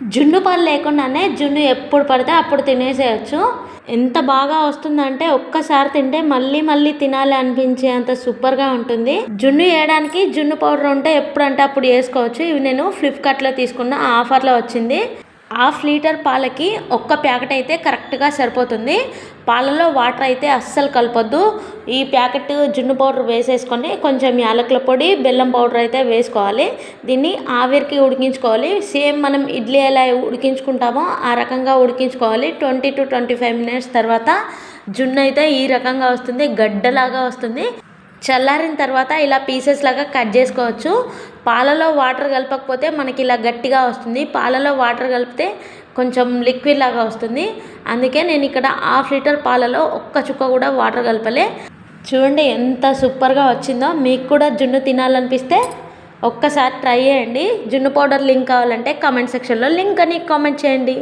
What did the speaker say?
జున్ను పాలు లేకుండానే జున్ను ఎప్పుడు పడితే అప్పుడు తినేసేయచ్చు. ఎంత బాగా వస్తుందంటే ఒక్కసారి తింటే మళ్ళీ మళ్ళీ తినాలి అనిపించే అంత సూపర్గా ఉంటుంది. జున్ను వేయడానికి జున్ను పౌడర్ ఉంటే ఎప్పుడంటే అప్పుడు వేసుకోవచ్చు. ఇవి నేను ఫ్లిప్కార్ట్లో తీసుకున్న ఆఫర్లో వచ్చింది. హాఫ్ లీటర్ పాలకి ఒక్క ప్యాకెట్ అయితే కరెక్ట్గా సరిపోతుంది. పాలలో వాటర్ అయితే అస్సలు కలపొద్దు. ఈ ప్యాకెట్ జున్ను పౌడర్ వేసేసుకొని కొంచెం యాలకుల పొడి బెల్లం పౌడర్ అయితే వేసుకోవాలి. దీన్ని ఆవిరికి ఉడికించుకోవాలి. సేమ్ మనం ఇడ్లీ ఎలా ఉడికించుకుంటామో ఆ రకంగా ఉడికించుకోవాలి. Twenty two twenty five minutes తర్వాత జున్ను అయితే ఈ రకంగా వస్తుంది. గడ్డలాగా వస్తుంది. చల్లారిన తర్వాత ఇలా పీసెస్ లాగా కట్ చేసుకోవచ్చు. పాలలో వాటర్ కలపకపోతే మనకి ఇలా గట్టిగా వస్తుంది. పాలలో వాటర్ కలిపితే కొంచెం లిక్విడ్ లాగా వస్తుంది. అందుకే నేను ఇక్కడ హాఫ్ లీటర్ పాలలో ఒక్క చుక్క కూడా వాటర్ కలపలే. చూడండి ఎంత సూపర్గా వచ్చిందో. మీకు కూడా జున్ను తినాలనిపిస్తే ఒక్కసారి ట్రై చేయండి. జున్ను పౌడర్ లింక్ కావాలంటే కామెంట్ సెక్షన్లో లింక్ అని కామెంట్ చేయండి.